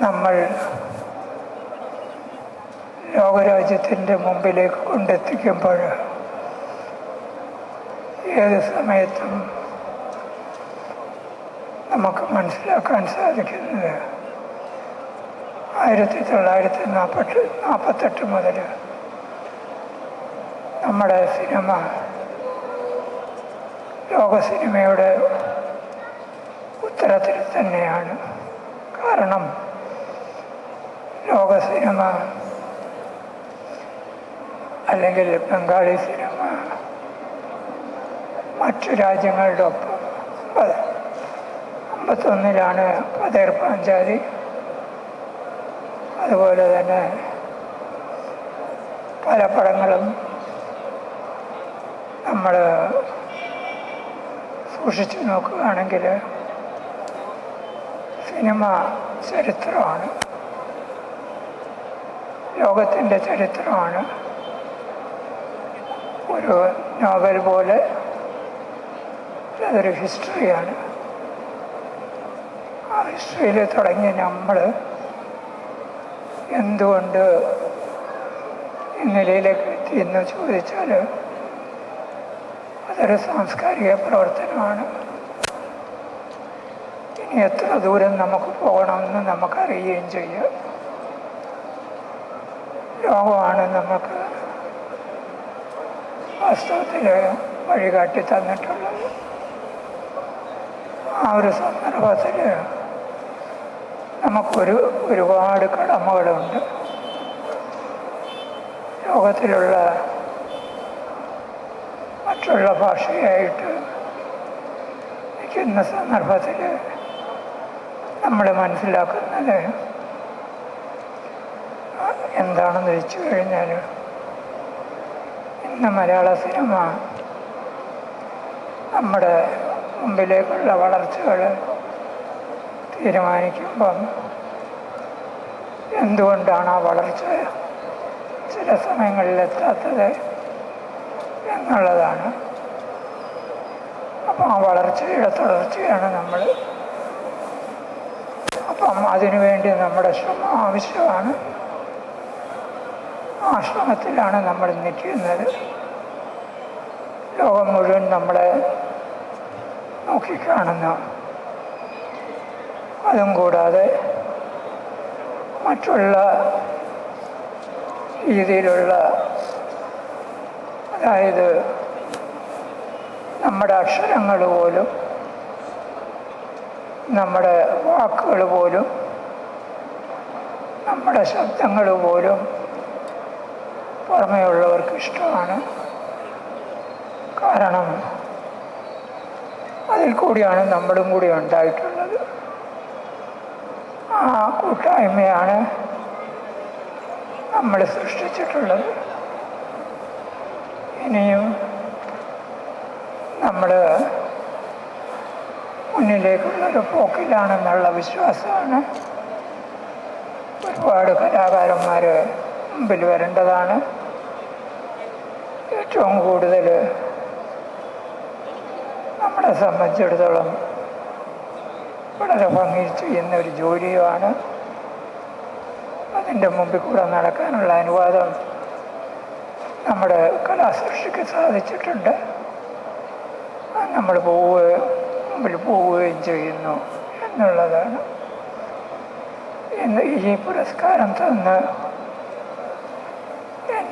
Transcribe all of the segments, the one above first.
നമ്മൾ ലോകരാജ്യത്തിന്റെ മുമ്പിലേക്ക് കൊണ്ടെത്തിക്കുമ്പോൾ ഏത് സമയത്തും നമുക്ക് മനസ്സിലാക്കാൻ സാധിക്കുന്നത് ആയിരത്തി തൊള്ളായിരത്തി നാൽപ്പത്തി നാൽപ്പത്തെട്ട് മുതൽ നമ്മുടെ സിനിമ ലോക സിനിമയുടെ ഉത്തരത്തിൽ തന്നെയാണ്. കാരണം ലോക സിനിമ അല്ലെങ്കിൽ ബംഗാളി സിനിമ മറ്റു രാജ്യങ്ങളുടെ ഒപ്പം അമ്പത് അമ്പത്തൊന്നിലാണ് പതേർ പാഞ്ചാലി അതുപോലെ തന്നെ പല പടങ്ങളും നമ്മൾ സൂക്ഷിച്ചു നോക്കുകയാണെങ്കിൽ സിനിമ ചരിത്രമാണ്. ലോകത്തിന്റെ ചരിത്രമാണ്. ഒരു നോവൽ പോലെ അതൊരു ഹിസ്റ്ററിയാണ്. ആ ഹിസ്റ്ററിയിൽ തുടങ്ങിയ നമ്മൾ എന്തുകൊണ്ട് ഈ നിലയിലേക്ക് എത്തി എന്ന് ചോദിച്ചാൽ അതൊരു സാംസ്കാരിക പ്രവർത്തനമാണ്. ഇനി എത്ര ദൂരം നമുക്ക് പോകണമെന്ന് നമുക്കറിയുകയും ചെയ്യാം. ലോകമാണ് നമുക്ക് വാസ്തവത്തിൽ വഴികാട്ടി തന്നിട്ടുള്ളത്. ആ ഒരു സന്ദർഭത്തിൽ നമുക്കൊരു ഒരുപാട് കടമകളുണ്ട്. ലോകത്തിലുള്ള മറ്റുള്ള ഭാഷയായിട്ട് നിൽക്കുന്ന സന്ദർഭത്തിൽ നമ്മൾ മനസ്സിലാക്കുന്നത് എന്താണെന്ന് വെച്ചു കഴിഞ്ഞാൽ ഇന്ന് മലയാള സിനിമ നമ്മുടെ മുമ്പിലേക്കുള്ള വളർച്ചകൾ തീരുമാനിക്കുമ്പം എന്തുകൊണ്ടാണ് ആ വളർച്ച ചില സമയങ്ങളിൽ എത്താത്തത് എന്നുള്ളതാണ്. അപ്പം ആ വളർച്ചയുടെ തുടർച്ചയാണ് നമ്മൾ അപ്പം അതിനുവേണ്ടി നമ്മുടെ ശ്രമം ആവശ്യമാണ്. ആ ശ്രമത്തിലാണ് നമ്മൾ നിൽക്കുന്നത് ലോകം മുഴുവൻ നമ്മളെ നോക്കിക്കാണുന്നു. അതും കൂടാതെ മറ്റുള്ള രീതിയിലുള്ള അതായത് നമ്മുടെ അക്ഷരങ്ങൾ പോലും നമ്മുടെ വാക്കുകൾ പോലും നമ്മുടെ ശബ്ദങ്ങൾ പോലും പുറമേയുള്ളവർക്ക് ഇഷ്ടമാണ്. കാരണം അതിൽ കൂടിയാണ് നമ്മളും കൂടി ഉണ്ടായിട്ടുള്ളത്. ആ കൂട്ടായ്മയാണ് നമ്മൾ സൃഷ്ടിച്ചിട്ടുള്ളത്. ഇനിയും നമ്മൾ മുന്നിലേക്കുള്ളൊരു പോക്കിലാണെന്നുള്ള വിശ്വാസമാണ്. ഒരുപാട് കലാകാരന്മാർ മുമ്പിൽ വരേണ്ടതാണ്. ഏറ്റവും കൂടുതൽ നമ്മളെ സംബന്ധിച്ചിടത്തോളം വളരെ ഭംഗിയിൽ ചെയ്യുന്ന ഒരു ജോലിയുമാണ്. അതിന്റെ മുമ്പിൽ കൂടെ നടക്കാനുള്ള അനുവാദം നമ്മുടെ കലാസൃഷ്ടിക്ക് സാധിച്ചിട്ടുണ്ട്. നമ്മൾ പോവുകയും മുമ്പിൽ പോവുകയും ചെയ്യുന്നു എന്നുള്ളതാണ്. ഇന്ന് ഈ പുരസ്കാരം തന്ന്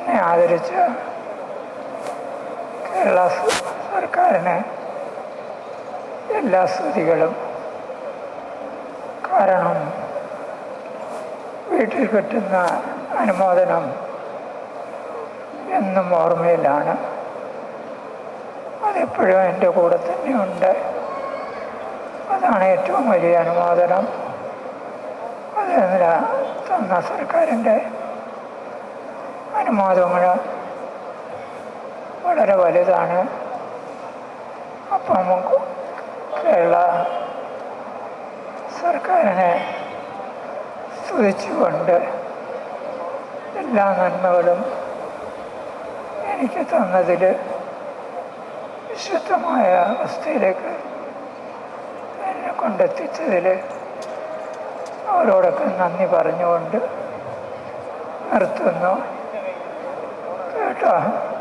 എന്നെ ആദരിച്ച കേരള സർക്കാരിന് എല്ലാ സ്തുതികളും. കാരണം വീട്ടിൽ കിട്ടുന്ന അനുമോദനം എന്നും ഓർമ്മയിലാണ്. അതെപ്പോഴും എന്റെ കൂടെ തന്നെയുണ്ട് അതാണ് ഏറ്റവും വലിയ അനുമോദനം. അതെന്താ തന്ന സർക്കാരിന്റെ അനുമോദങ്ങൾ വളരെ വലുതാണ്. അപ്പം നമുക്ക് കേരള സർക്കാരിനെ സ്തുതിച്ചുകൊണ്ട് എല്ലാ നന്മകളും എനിക്ക് തന്നതിൽ വിശുദ്ധമായ അവസ്ഥയിലേക്ക് എന്നെ കൊണ്ടെത്തിച്ചതിൽ അവരോടൊക്കെ നന്ദി പറഞ്ഞുകൊണ്ട് നിർത്തുന്നു. जाता हूँ।